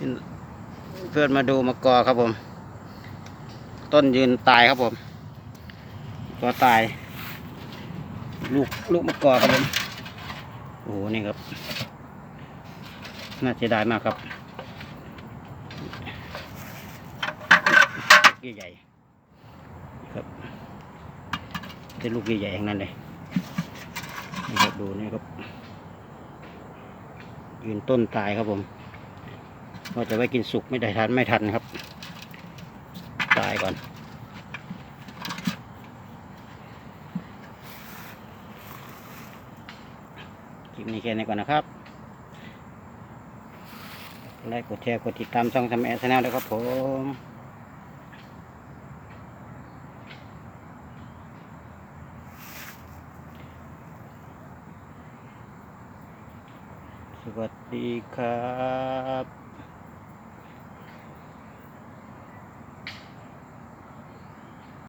เพื่อนมาดูมะกอครับผม ต้นยืนตายครับผมกอตาย ลูกลูกมะกอครับผมโอ้โหนี่ครับ น่าเสียดายมากครับลูกใหญ่ๆครับเป็นลูกใหญ่ๆอย่างนั้นเลยนี่ครับดูนี่ครับยืนต้นตายครับผม ว่าจะไว้กินสุกไม่ได้ทันไม่ทันครับ ตายก่อน คลิปนี้แค่นี้ก่อนนะครับ ไลค์กดแชร์กดติดตามช่องทำแอร์ชแนลด้วยครับผมสวัสดีครับ